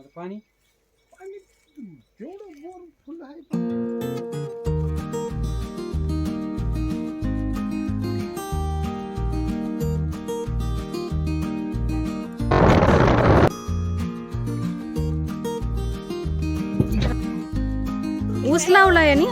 आता पाणी? पाणी तेवढं बोर फुल आहे. ऊस लावलाय आणि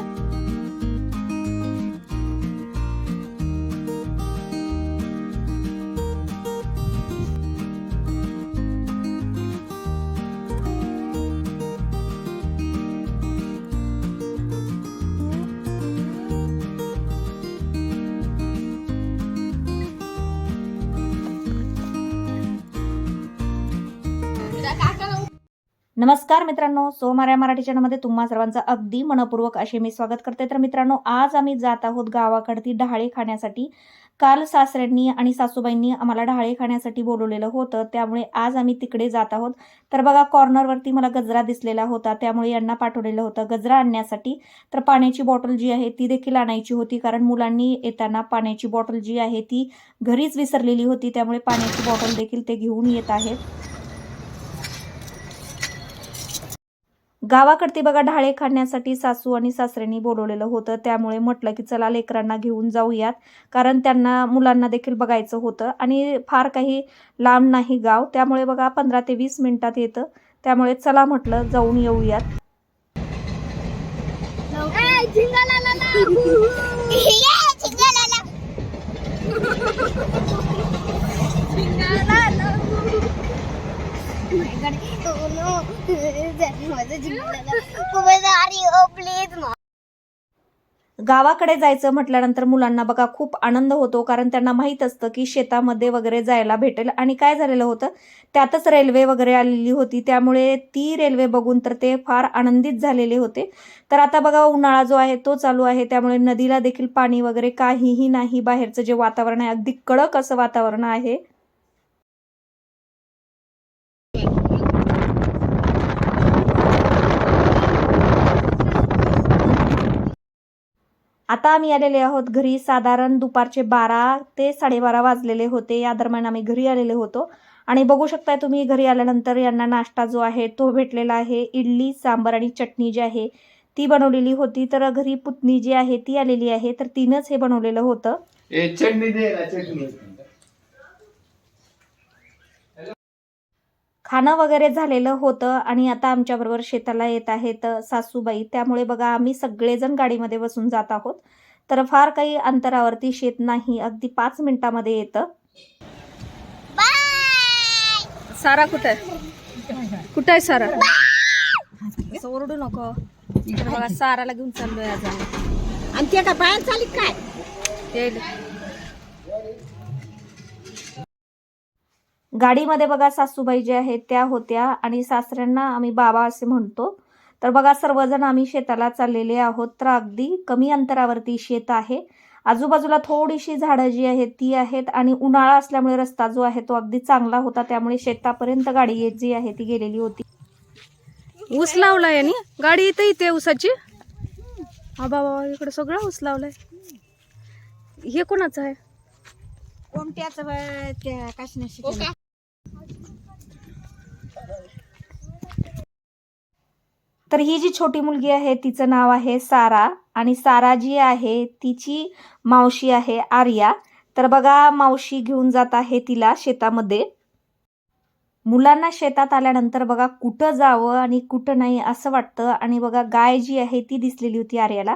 नमस्कार मित्रांनो सोमार्या मराठी चॅनलमध्ये तुम्हा सर्वांचं अगदी मनपूर्वक असे मी स्वागत करते. तर मित्रांनो आज आम्ही जात आहोत गावाकडती डहाळे खाण्यासाठी. काल सासऱ्यांनी आणि सासूबाईंनी आम्हाला डहाळे खाण्यासाठी बोलवलेलं होतं त्यामुळे आज आम्ही तिकडे जात आहोत. तर बघा कॉर्नरवरती मला गजरा दिसलेला होता त्यामुळे यांना पाठवलेलं होतं गजरा आणण्यासाठी. तर पाण्याची बॉटल जी आहे ती देखील आणायची होती कारण मुलांनी येताना पाण्याची बॉटल जी आहे ती घरीच विसरलेली होती त्यामुळे पाण्याची बॉटल देखील ते घेऊन येत आहेत. गावाकडती बघा ढाळे खाण्यासाठी सासू आणि सासऱ्यांनी बोलवलेलं होतं. त्यामुळे म्हटलं की चला लेकरांना घेऊन जाऊयात. कारण त्यांना मुलांना देखील बघायचं होतं. आणि फार काही लांब नाही गाव. त्यामुळे बघा पंधरा ते वीस मिनिटात येतं. त्यामुळे चला म्हटलं जाऊन येऊयात. गावाकडे जायचं म्हटल्यानंतर मुलांना बघा खूप आनंद होतो कारण त्यांना माहीत असतं की शेतामध्ये वगैरे जायला भेटेल. आणि काय झालेलं होतं? त्यातच रेल्वे वगैरे आलेली होती. त्यामुळे ती रेल्वे बघून तर ते फार आनंदित झालेले होते. तर आता बघा उन्हाळा जो आहे तो चालू आहे. त्यामुळे नदीला देखील पाणी वगैरे काहीही नाही. बाहेरचं जे वातावरण आहे अगदी कडक असं वातावरण आहे. आता आम्ही आलेले आहोत घरी. साधारण दुपारचे बारा ते साडेबारा वाजलेले होते. या दरम्यान आम्ही घरी आलेले होतो. आणि बघू शकताय तुम्ही घरी आल्यानंतर यांना नाश्ता जो आहे तो भेटलेला आहे. इडली सांबर आणि चटणी जी आहे ती बनवलेली होती. तर घरी पुतणी जी आहे ती आलेली आहे. तर तिनंच हे बनवलेलं होतं. चटणी दे ना चटणी खाणं वगैरे झालेलं होतं आणि आता आमच्याबरोबर शेताला येत आहेत सासूबाई. त्यामुळे बघा आम्ही सगळेजण गाडीमध्ये बसून जात आहोत. तर फार काही अंतरावरती शेत नाही. अगदी पाच मिनिटामध्ये येतं. सारा कुठं? आहे कुठं आहे सारा? असं ओरडू नको. इकडे बघा साराला घेऊन चाललोय आज आम्ही. आणि ते का बाहेर चाली काय? येईल. गाडीमध्ये बघा सासूबाई ज्या आहेत त्या होत्या आणि सासऱ्यांना आम्ही बाबा असे म्हणतो. तर बघा सर्वजण आम्ही शेताला चाललेले आहोत. तर अगदी कमी अंतरावरती शेत आहे. आजूबाजूला थोडीशी झाडं जी आहेत ती आहेत आणि उन्हाळा असल्यामुळे रस्ता जो आहे तो अगदी चांगला होता. त्यामुळे शेतापर्यंत गाडी येत जी आहे ती गेलेली होती. ऊस लावलाय आणि गाडी इथं इथे ऊसाची? हा बाबा इकडे सगळं ऊस लावलाय. हे कोणाचं आहे? कोणत्याच त्या काशनाशी तर ही जी छोटी मुलगी आहे तिचं नाव आहे सारा आणि सारा जी आहे तिची मावशी आहे आर्या. तर बघा मावशी घेऊन जात आहे तिला शेतामध्ये. मुलांना शेतात आल्यानंतर बघा कुठं जावं आणि कुठं नाही असं वाटतं. आणि बघा गाय जी आहे ती दिसलेली होती आर्याला.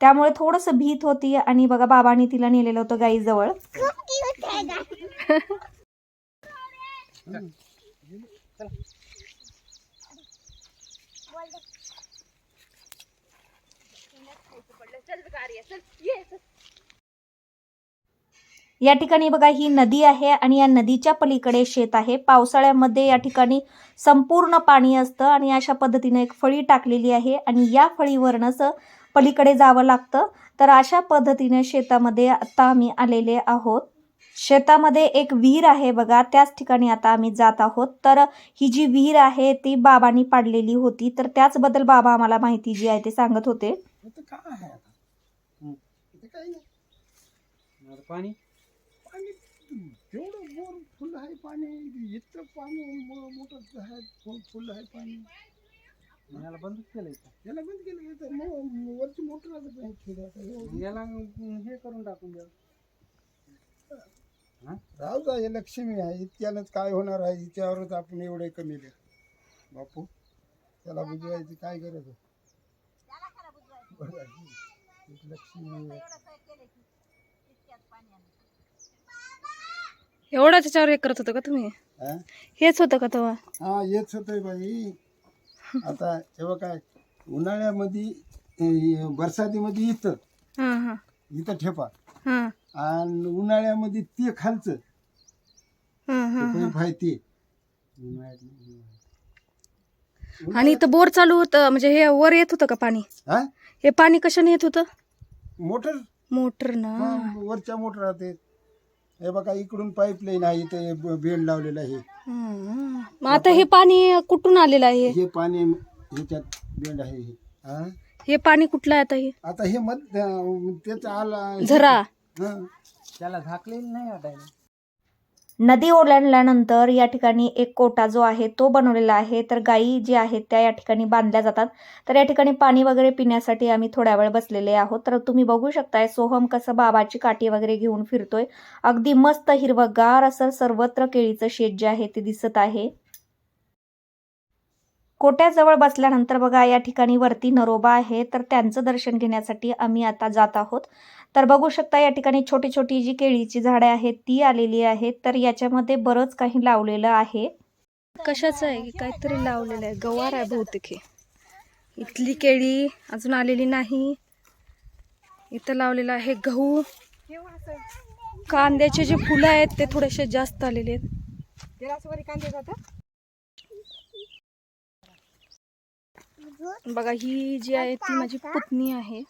त्यामुळे थोडंसं भीत होती आणि बघा बाबांनी तिला नेलेलं होतं गाईजवळ. या ठिकाणी बघा ही नदी आहे आणि या नदीच्या पलीकडे शेत आहे. पावसाळ्यामध्ये या ठिकाणी संपूर्ण पाणी असतं आणि अशा पद्धतीने एक फळी टाकलेली आहे आणि या फळीवरनंच पलीकडे जावं लागतं. तर अशा पद्धतीने शेतामध्ये आता आम्ही आलेले आहोत. शेतामध्ये एक विहीर आहे बघा त्याच ठिकाणी आता आम्ही जात आहोत. तर ही जी विहीर आहे ती बाबांनी पाडलेली होती. तर त्याचबद्दल बाबा आम्हाला माहिती जी आहे ते सांगत होते. काय आता पाणी? पाणी तेवढं बोर फुल आहे पाणी इतकं पाणी मोठं आहे फुल फुल आहे पाणी. याला बंदच केलंय का? याला बंद केलं इथं मो- वरची मोटर. याला हे करून टाकून द्या. राहू जा हे लक्ष्मी आहे. इतक्यानंच काय होणार आहे? हिच्यावरच आपण एवढे कमी द्या बापू त्याला बुजवायची काय गरज आहे? बरं लक्ष्मी. आहे. एवढा त्याच्यावर हे करत होतं का तुम्ही? हा? हेच होतं का तेव्हा? हा येत होतंय बाई. आता तेव्हा काय उन्हाळ्यामध्ये अं, बरसातीमध्ये इथं. हां हां. इथं ठेपा. हां. आणि उन्हाळ्यामध्ये ते खालचं. हां हां. आणि इथं बोर चालू होतं म्हणजे हे वर येत होतं का पाणी? हा? हे पाणी कशाने येत होतं? मोटर. मोटर ना. हा, वरच्या मोटर राहते. हे बघा इकडून पाईपलाईन आहे इथे ब- बेंड लावलेला आहे. हं. मग आता हे पाणी कुठून आलेलं आहे? हे पाणी ह्याच्यात बेंड आहे. हे? हा? हे पाणी कुठलं आहे आता हे? आता हे मध त्याचा आला झरा. हा. त्याला झाकलेलं नाही वाटायला. नदी ओलांडल्यानंतर या ठिकाणी एक कोटा जो आहे तो बनवलेला आहे. तर गायी जी आहेत त्या या ठिकाणी बांधल्या जातात. तर या ठिकाणी पाणी वगैरे पिण्यासाठी आम्ही थोड्या वेळ बसलेले आहोत. तर तुम्ही बघू शकताय सोहम कसं बाबाची काठी वगैरे घेऊन फिरतोय. अगदी मस्त हिरवगार असं सर्वत्र केळीचं शेत जे आहे ते दिसत आहे. कोट्याजवळ बसल्यानंतर बघा या ठिकाणी वरती नरोबा आहे. तर त्यांचं दर्शन घेण्यासाठी आम्ही आता जात आहोत. तर बघू शकता या ठिकाणी छोटी छोटी जी केळीची झाडे आहेत ती आलेली आहेत. तर याच्यामध्ये बरंच काही लावलेलं आहे. कशाचं आहे? काहीतरी लावलेलं आहे. गवार आहे बहुतेक हे. इथली केळी अजून आलेली नाही. इथं लावलेलं आहे गहू. कांद्याचे जे फुलं आहेत ते थोडेसे जास्त आलेले आहेत. कांदे जातात बघा ही जी आहे ती माझी पुतणी आहे.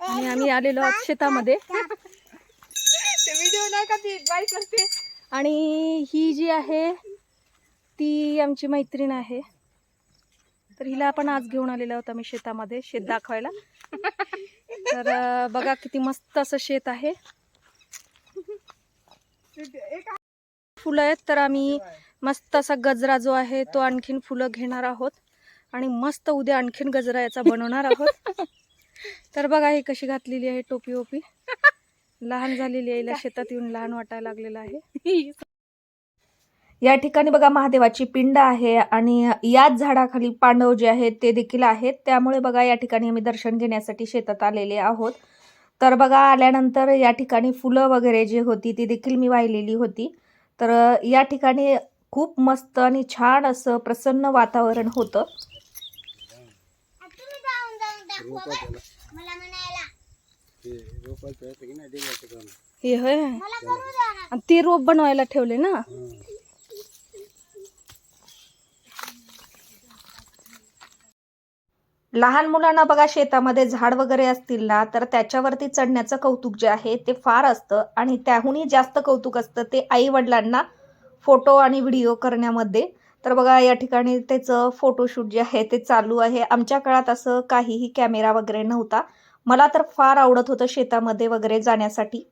आणि आम्ही आलेलो आहोत शेतामध्ये. आणि ही जी आहे ती आमची मैत्रीण आहे. तर हिला आपण आज घेऊन आलेलो आहोत आम्ही शेतामध्ये शेत दाखवायला. तर बघा किती मस्त असं शेत आहे. फुलं आहेत तर आम्ही मस्त असा गजरा जो आहे तो आणखीन फुलं घेणार आहोत. आणि मस्त उद्या आणखीन गजरा याचा बनवणार आहोत. तर बघा ही कशी घातलेली आहे टोपी ओपी. लहान झालेली आहे शेतात येऊन लहान वाटायला लागलेलं आहे. या ठिकाणी बघा महादेवाची पिंड आहे आणि याच झाडाखाली पांडव जे आहेत ते देखील आहेत. त्यामुळे बघा या ठिकाणी आम्ही दर्शन घेण्यासाठी शेतात आलेले आहोत. तर बघा आल्यानंतर या ठिकाणी फुलं वगैरे जी होती ती देखील मी वाहिलेली होती. तर या ठिकाणी खूप मस्त आणि छान असं प्रसन्न वातावरण होतं तुम्ही जाऊन जाऊन दाखवा बरं. मला म्हणायला ते रोपाचं आहे ते की नाही देवाचं काम. हे होय? मला करू द्या ना. आणि ते रोप बनवायला ठेवले ना? लहान मुलांना बघा शेतामध्ये झाड वगैरे असतील ना तर त्याच्यावरती चढण्याचं कौतुक जे आहे ते फार असतं. आणि त्याहूनही जास्त कौतुक असतं ते आई वडिलांना फोटो आणि व्हिडिओ करण्यामध्ये. तर बघा या ठिकाणी त्याचं फोटोशूट जे आहे ते चालू आहे. आमच्या काळात असं काहीही कॅमेरा वगैरे नव्हता. मला तर फार आवडत होतं शेतामध्ये वगैरे जाण्यासाठी.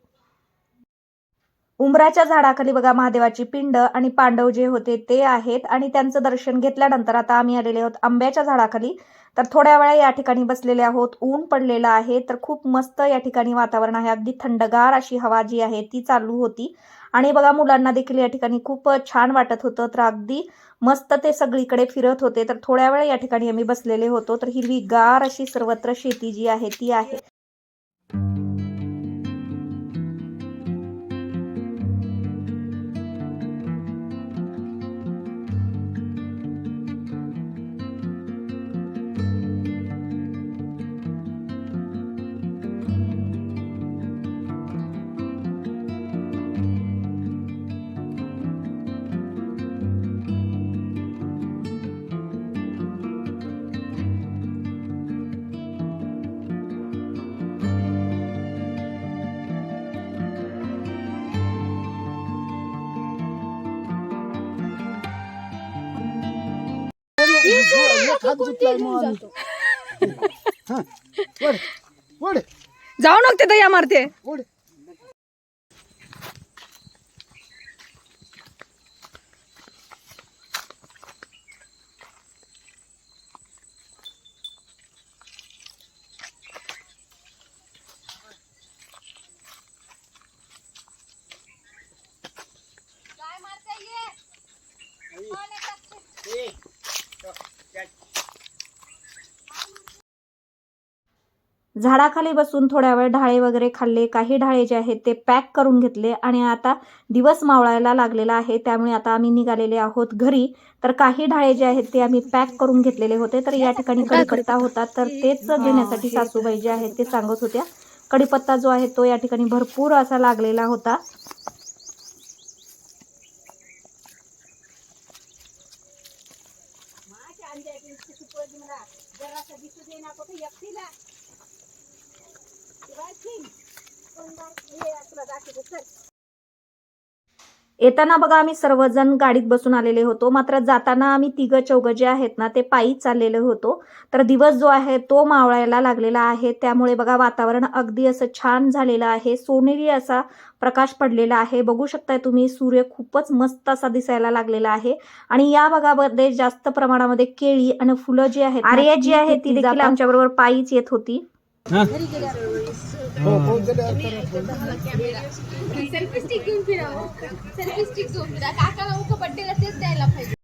उमराच्या झाडाखाली बघा महादेवाची पिंड आणि पांडव जे होते ते आहेत आणि त्यांचं दर्शन घेतल्यानंतर आता आम्ही आलेले आहोत आंब्याच्या झाडाखाली. तर थोड्या वेळा या ठिकाणी बसलेले आहोत ऊन पडलेलं आहे. तर खूप मस्त या ठिकाणी वातावरण आहे. अगदी थंडगार अशी हवा जी आहे ती चालू होती. आणि बघा मुलांना देखील या ठिकाणी खूप छान वाटत होतं. तर अगदी मस्त ते सगळीकडे फिरत होते. तर थोड्या वेळ या ठिकाणी आम्ही बसलेले होतो. तर हिरवीगार अशी सर्वत्र शेती जी आहे ती आहे. हात मग जाऊ नको ते दया मारते. झाडाखाली बसून थोड्या वेळ ढाळे वगैरे खाल्ले काही ढाळे जे आहेत ते पॅक करून घेतले आणि आता दिवस मावळायला लागलेला आहे. त्यामुळे आता आम्ही निघालेले आहोत घरी. तर काही ढाळे जे आहेत ते आम्ही पॅक करून घेतलेले होते. तर या ठिकाणी कडीपत्ता होता. तर तेच घेण्यासाठी सासूबाई जे आहेत ते सांगत होत्या. कडीपत्ता जो आहे तो या ठिकाणी भरपूर असा लागलेला होता. येताना बघा आम्ही सर्वजण गाडीत बसून आलेले होतो. मात्र जाताना आम्ही तिघं चौघं जे आहेत ना ते पायी चाललेले होतो. तर दिवस जो आहे तो मावळायला लागलेला आहे. त्यामुळे बघा वातावरण अगदी असं छान झालेलं आहे. सोनेरी असा प्रकाश पडलेला आहे. बघू शकताय तुम्ही सूर्य खूपच मस्त असा दिसायला लागलेला आहे. आणि या भागामध्ये जास्त प्रमाणामध्ये केळी आणि फुलं जी आहेत आर्या जी आहे ती देखील आमच्या बरोबर पायीच येत होती. सेल्फी स्टिक घेऊन फिरा सेल्फी स्टिक घेऊन फिरा. काकाला उक बड्डेला तेच द्यायला पाहिजे.